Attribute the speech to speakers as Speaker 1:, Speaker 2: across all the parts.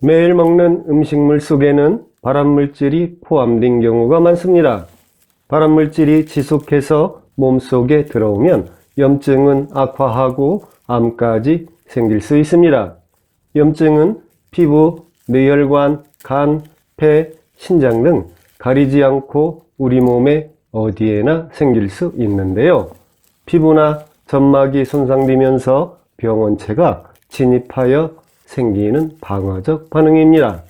Speaker 1: 매일 먹는 음식물 속에는 발암물질이 포함된 경우가 많습니다. 발암물질이 지속해서 몸속에 들어오면 염증은 악화하고 암까지 생길 수 있습니다. 염증은 피부, 뇌혈관, 간, 폐, 신장 등 가리지 않고 우리 몸에 어디에나 생길 수 있는데요. 피부나 점막이 손상되면서 병원체가 진입하여 생기는 방어적 반응입니다.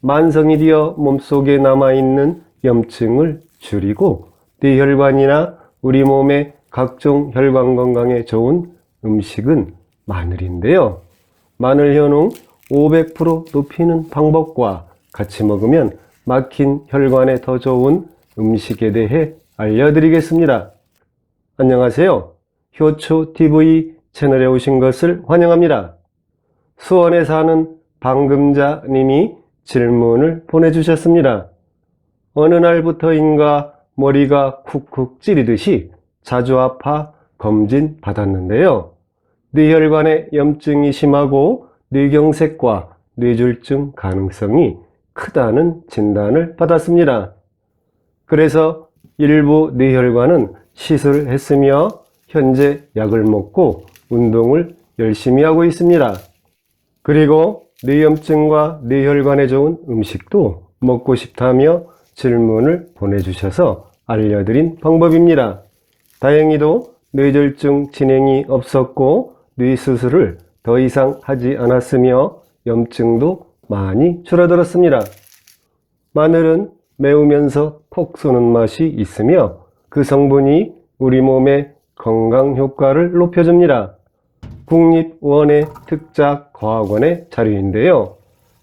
Speaker 1: 만성이 되어 몸속에 남아있는 염증을 줄이고 뇌혈관이나 우리 몸의 각종 혈관 건강에 좋은 음식은 마늘인데요. 마늘 현웅 500% 높이는 방법과 같이 먹으면 막힌 혈관에 더 좋은 음식에 대해 알려드리겠습니다. 안녕하세요. 효초 TV 채널에 오신 것을 환영합니다. 수원에 사는 방금자 님이 질문을 보내주셨습니다. 어느 날부터인가 머리가 쿡쿡 찌르듯이 자주 아파 검진 받았는데요. 뇌혈관에 염증이 심하고 뇌경색과 뇌졸중 가능성이 크다는 진단을 받았습니다. 그래서 일부 뇌혈관은 시술했으며 현재 약을 먹고 운동을 열심히 하고 있습니다. 그리고 뇌염증과 뇌혈관에 좋은 음식도 먹고 싶다며 질문을 보내주셔서 알려드린 방법입니다. 다행히도 뇌졸중 진행이 없었고 뇌수술을 더 이상 하지 않았으며 염증도 많이 줄어들었습니다. 마늘은 매우면서 톡 쏘는 맛이 있으며 그 성분이 우리 몸의 건강 효과를 높여줍니다. 국립원의 특작과학원의 자료인데요.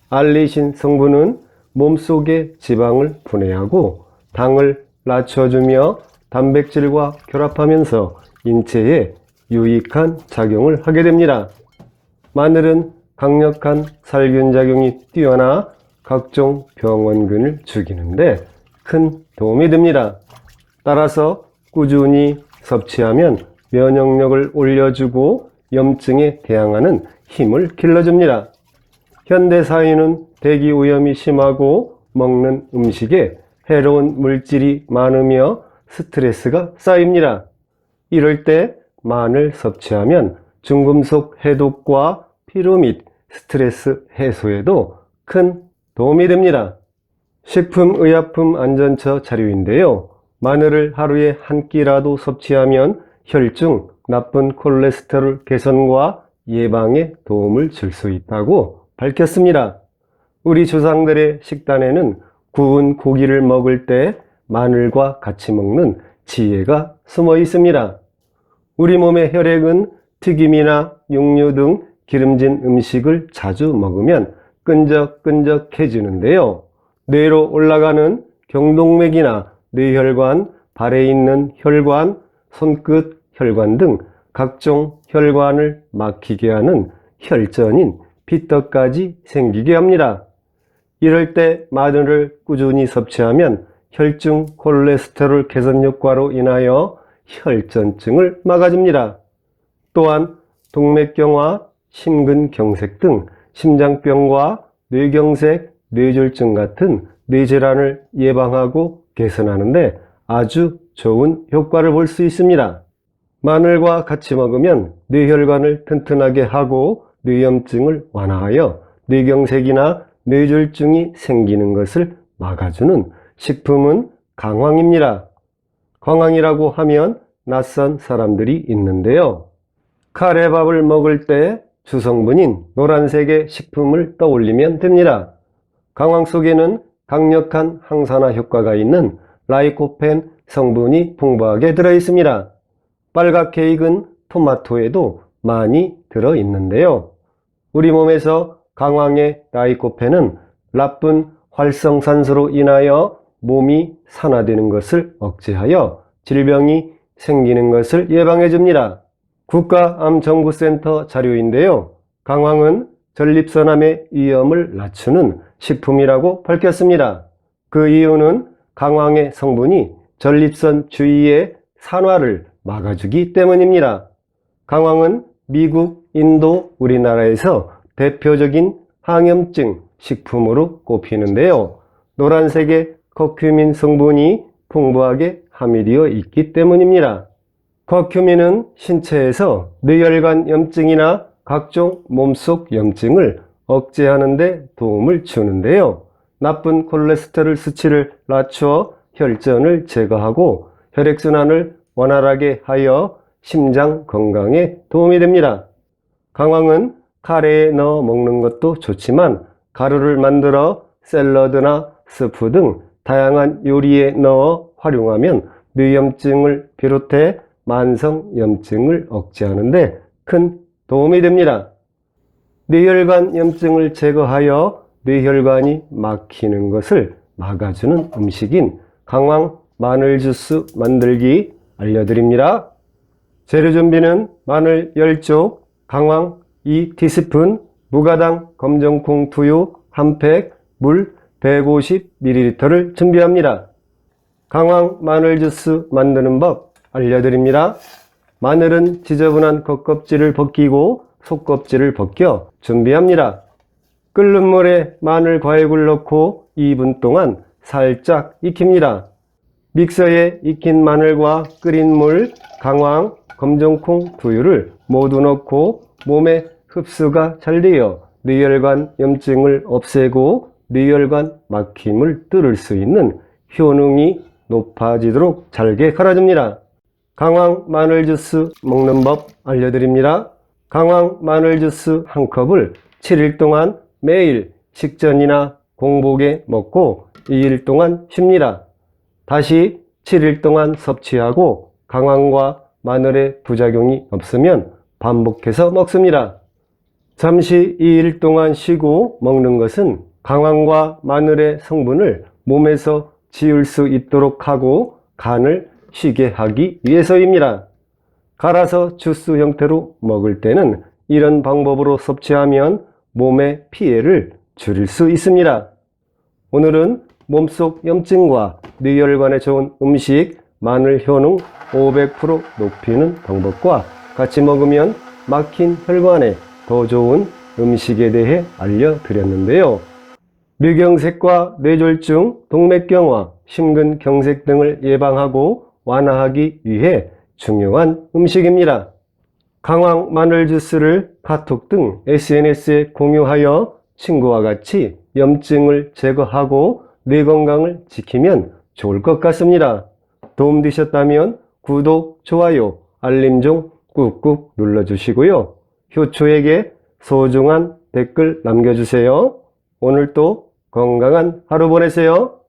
Speaker 1: 알리신 성분은 몸속의 지방을 분해하고 당을 낮춰주며 단백질과 결합하면서 인체에 유익한 작용을 하게 됩니다. 마늘은 강력한 살균 작용이 뛰어나 각종 병원균을 죽이는데 큰 도움이 됩니다. 따라서 꾸준히 섭취하면 면역력을 올려주고 염증에 대항하는 힘을 길러줍니다. 현대 사회는 대기 오염이 심하고 먹는 음식에 해로운 물질이 많으며 스트레스가 쌓입니다. 이럴 때 마늘 섭취하면 중금속 해독과 피로 및 스트레스 해소에도 큰 도움이 됩니다. 식품의약품 안전처 자료인데요. 마늘을 하루에 한 끼라도 섭취하면 혈중, 나쁜 콜레스테롤 개선과 예방에 도움을 줄 수 있다고 밝혔습니다. 우리 조상들의 식단에는 구운 고기를 먹을 때 마늘과 같이 먹는 지혜가 숨어 있습니다. 우리 몸의 혈액은 튀김이나 육류 등 기름진 음식을 자주 먹으면 끈적끈적해지는데요. 뇌로 올라가는 경동맥이나 뇌혈관, 발에 있는 혈관, 손끝 혈관 등 각종 혈관을 막히게 하는 혈전인 피떡까지 생기게 합니다. 이럴 때 마늘을 꾸준히 섭취하면 혈중 콜레스테롤 개선 효과로 인하여 혈전증을 막아줍니다. 또한 동맥경화, 심근경색 등 심장병과 뇌경색, 뇌졸중 같은 뇌질환을 예방하고 개선하는데 아주 좋은 효과를 볼 수 있습니다. 마늘과 같이 먹으면 뇌혈관을 튼튼하게 하고 뇌염증을 완화하여 뇌경색이나 뇌졸중이 생기는 것을 막아주는 식품은 강황입니다. 강황이라고 하면 낯선 사람들이 있는데요. 카레밥을 먹을 때 주성분인 노란색의 식품을 떠올리면 됩니다. 강황 속에는 강력한 항산화 효과가 있는 라이코펜 성분이 풍부하게 들어 있습니다. 빨갛게 익은 토마토에도 많이 들어 있는데요. 우리 몸에서 강황의 라이코펜은 나쁜 활성산소로 인하여 몸이 산화되는 것을 억제하여 질병이 생기는 것을 예방해 줍니다. 국가암정보센터 자료인데요. 강황은 전립선암의 위험을 낮추는 식품이라고 밝혔습니다. 그 이유는 강황의 성분이 전립선 주위의 산화를 막아주기 때문입니다. 강황은 미국, 인도, 우리나라에서 대표적인 항염증 식품으로 꼽히는데요. 노란색의 커큐민 성분이 풍부하게 함유되어 있기 때문입니다. 커큐민은 신체에서 뇌혈관 염증이나 각종 몸속 염증을 억제하는 데 도움을 주는데요. 나쁜 콜레스테롤 수치를 낮추어 혈전을 제거하고 혈액순환을 원활하게 하여 심장 건강에 도움이 됩니다. 강황은 카레에 넣어 먹는 것도 좋지만 가루를 만들어 샐러드나 스프 등 다양한 요리에 넣어 활용하면 뇌염증을 비롯해 만성염증을 억제하는데 큰 도움이 됩니다. 뇌혈관 염증을 제거하여 뇌혈관이 막히는 것을 막아주는 음식인 강황 마늘 주스 만들기 알려드립니다. 재료 준비는 마늘 10쪽, 강황 2티스푼, 무가당 검정콩 두유 1팩, 물 150ml를 준비합니다. 강황 마늘 주스 만드는 법 알려드립니다. 마늘은 지저분한 겉껍질을 벗기고 속껍질을 벗겨 준비합니다. 끓는 물에 마늘 과육을 넣고 2분 동안 살짝 익힙니다. 믹서에 익힌 마늘과 끓인 물, 강황, 검정콩, 두유를 모두 넣고 몸에 흡수가 잘 되어 뇌혈관 염증을 없애고 뇌혈관 막힘을 뚫을 수 있는 효능이 높아지도록 잘게 갈아줍니다. 강황 마늘 주스 먹는 법 알려드립니다. 강황 마늘 주스 한 컵을 7일 동안 매일 식전이나 공복에 먹고 2일 동안 쉽니다. 다시 7일 동안 섭취하고 강황과 마늘의 부작용이 없으면 반복해서 먹습니다. 잠시 2일 동안 쉬고 먹는 것은 강황과 마늘의 성분을 몸에서 지울 수 있도록 하고 간을 쉬게 하기 위해서입니다. 갈아서 주스 형태로 먹을 때는 이런 방법으로 섭취하면 몸의 피해를 줄일 수 있습니다. 오늘은 몸속 염증과 뇌혈관에 좋은 음식 마늘 효능 500% 높이는 방법과 같이 먹으면 막힌 혈관에 더 좋은 음식에 대해 알려드렸는데요. 뇌경색과 뇌졸중, 동맥경화, 심근경색 등을 예방하고 완화하기 위해 중요한 음식입니다. 강황 마늘 주스를 카톡 등 SNS에 공유하여 친구와 같이 염증을 제거하고 뇌 건강을 지키면 좋을 것 같습니다. 도움 되셨다면 구독, 좋아요, 알림 종 꾹꾹 눌러주시고요. 효초에게 소중한 댓글 남겨주세요. 오늘도 건강한 하루 보내세요.